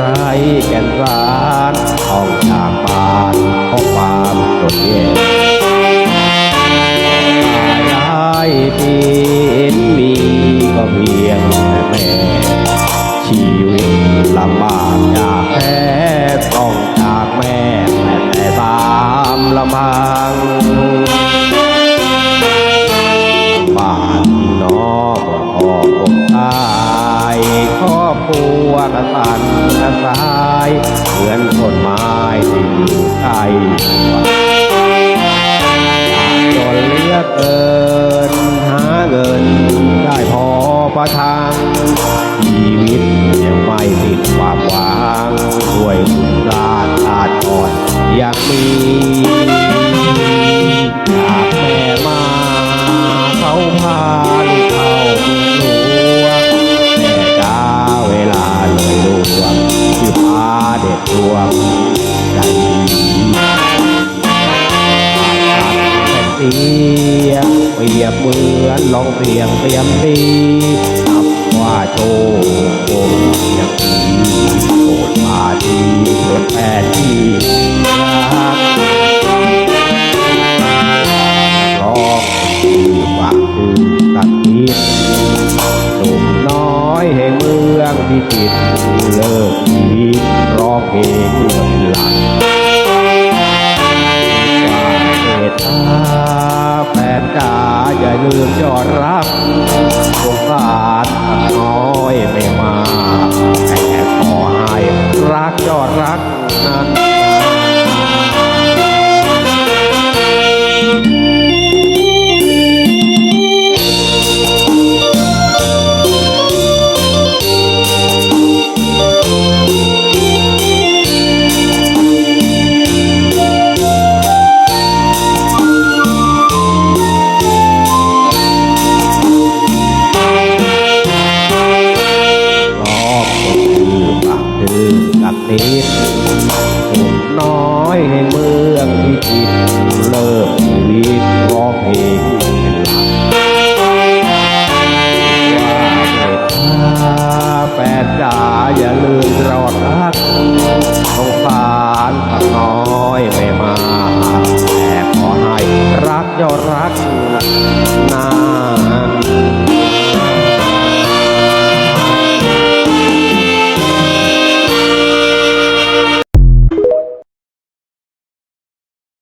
ไรแก่นสารอองจากบานข้อความกดเย็นหลายปีนมีก็เพียงแม่ชีวิตลำบากยากแท้ต้องจากแม่แต่ตามลำพังบ้านน้องพ่อผมตายครอบครัวกระสัน จนเลือกเกินหาเงินได้พอประทังชีวิตยังไม่ติดความหวังด้วยคุณพลาดชาติก่อนอยากมีจากแม่มาเขาพาลูกเข้าหลวงแม่จ้าเวลาเลยดวงที่พาเด็กดวง สียงเปรียบเหมือนลองเสียงเตรียมดีนับว่าโชคคงยังดีโปรดมาดีเกิดแฟน ลืมยอดรัก นาน